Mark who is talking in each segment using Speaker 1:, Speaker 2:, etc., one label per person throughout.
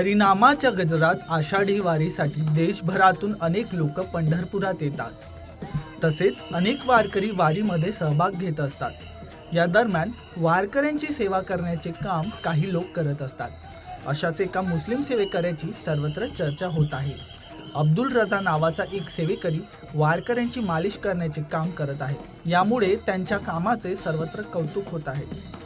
Speaker 1: हरिनामाच्या गजरात आषाढी वारीसाठी देशभरातून अनेक लोक पंढरपुरात येतात. तसेच अनेक वारकरी वारीमध्ये सहभाग घेत असतात. या दरम्यान वारकऱ्यांची सेवा करण्याचे काम काही लोक करत असतात. अशाच एका मुस्लिम सेवेकऱ्याची सर्वत्र चर्चा होत आहे. अब्दुल रजा नावाचा एक सेवेकरी वारकऱ्यांची मालिश करण्याचे काम करत आहे. यामुळे त्यांच्या कामाचे सर्वत्र कौतुक होत आहे.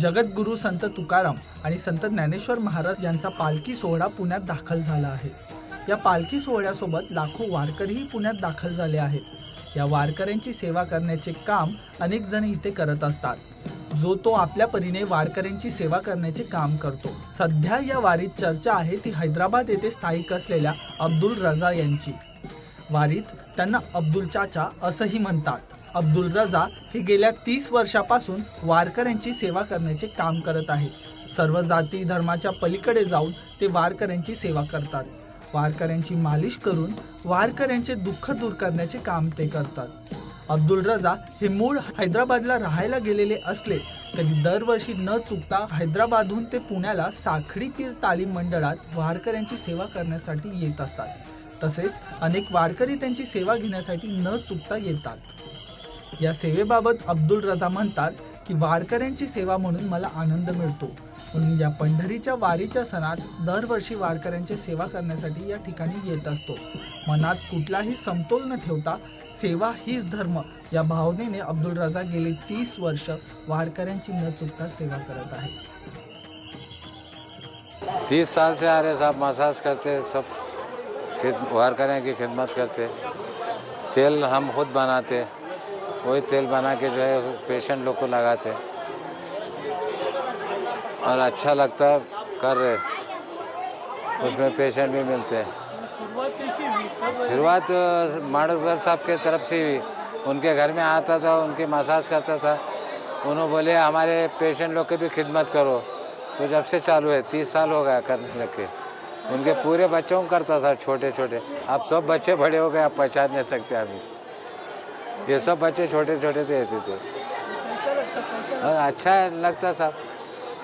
Speaker 1: जगद्गुरू संत तुकाराम आणि संत ज्ञानेश्वर महाराज यांचा पालखी सोहळा पुण्यात दाखल झाला आहे. या पालखी सोहळ्यासोबत लाखो वारकरीही पुण्यात दाखल झाले आहेत. या वारकऱ्यांची सेवा करण्याचे काम अनेक जण इथे करत असतात. जो तो आपल्या परीने वारकऱ्यांची सेवा करण्याचे काम करतो. सध्या या वारीत चर्चा आहे ती हैदराबाद येथे स्थायिक असलेल्या अब्दुल रजा यांची. वारीत त्यांना अब्दुल चाचा असंही म्हणतात. अब्दुल रजा हे गेल्या तीस वर्षापासून वारकऱ्यांची सेवा करण्याचे काम करत आहेत. सर्व जाती धर्माच्या पलीकडे जाऊन ते वारकऱ्यांची सेवा करतात. वारकऱ्यांची मालिश करून वारकऱ्यांचे दुःख दूर करण्याचे काम ते करतात. अब्दुल रजा हे मूळ हैदराबादला राहायला गेलेले असले तरी दरवर्षी न चुकता हैदराबादहून ते पुण्याला साखळी पीर तालीम मंडळात वारकऱ्यांची सेवा करण्यासाठी येत असतात. तसेच अनेक वारकरी त्यांची सेवा घेण्यासाठी न चुकता येतात. या सेवेबाबत अब्दुल रजा म्हणतात की वारकऱ्यांची सेवा म्हणून मला आनंद मिळतो. म्हणून या पंढरीच्या वारीच्या सणात दरवर्षी वारकऱ्यांची सेवा करण्यासाठी या ठिकाणी येत असतो. मनात कुठलाही समतोल न ठेवता सेवा हीच धर्म. या भावनेने अब्दुल रजा गेली तीस वर्ष वारकऱ्यांची न चुकता सेवा करत आहे
Speaker 2: तीस साल से आ रहे साहब मसाज करते सब खिद वारकरियों की खिदमत करते तेल हम खुद बनाते वही तेल बना के जो है पेशेंट लोग को लगाते और अच्छा लगता है कर रहे उसमें पेशेंट भी मिलते हैं। शुरुआत माडोगर साहब के तरफ़ से हुई। उनके घर में आता था उनकी मसाज करता था। उन्होंने बोले हमारे पेशेंट लोग की भी खिदमत करो। तो जब से चालू है तीस साल हो गया करने लग के। उनके पूरे बच्चों को करता था छोटे छोटे अब सब बच्चे बड़े हो गए आप पहचान नहीं सकते अभी। ये सब बच्चे छोटे छोटे थे रहते थे। हाँ, अच्छा लगता सब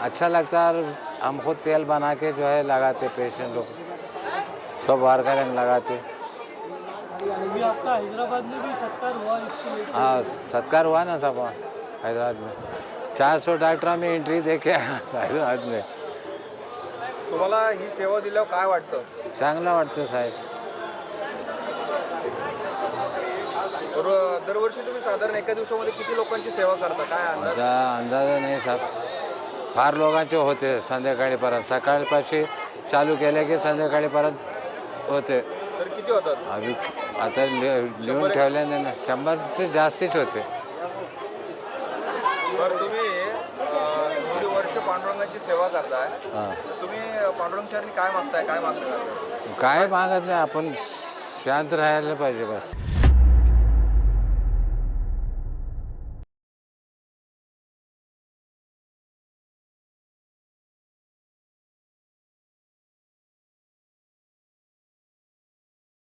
Speaker 2: अच्छा लगता और हम खुद तेल बना के जो है लगाते पेशेंट लोग। सब वारकर लगाते।
Speaker 3: अभी आपका हैदराबाद में भी सत्कार हुआ इसके लिए?
Speaker 2: हाँ सत्कार हुआ ना सब हैदराबाद में। चार सौ डॉक्टरों में एंट्री देखे हैदराबाद में।
Speaker 4: तुम्हाला ही सेवा दिल्यावर काय वाटतं?
Speaker 2: चांगलं वाटतं साहेब।
Speaker 4: दरवर्षी तुम्ही साधारण एका दिवसामध्ये किती लोकांची सेवा करता? काय अंदाज?
Speaker 2: अंदाज नाही साहेब. फार लोकांचे होते संध्याकाळीपर्यंत सकाळपाशी चालू केले की संध्याकाळीपर्यंत होते.
Speaker 4: तर किती होतात?
Speaker 2: अभी आता लि- लिहून ठेवल्याने ना. शंभरचे जास्तीच होते.
Speaker 4: तर तुम्ही अं, एवढी वर्ष पांडुरंगाची सेवा करताय.
Speaker 2: हां.
Speaker 4: तुम्ही काय मागताय? काय
Speaker 2: काय मागत नाही. आपण शांत राहायला पाहिजे बस.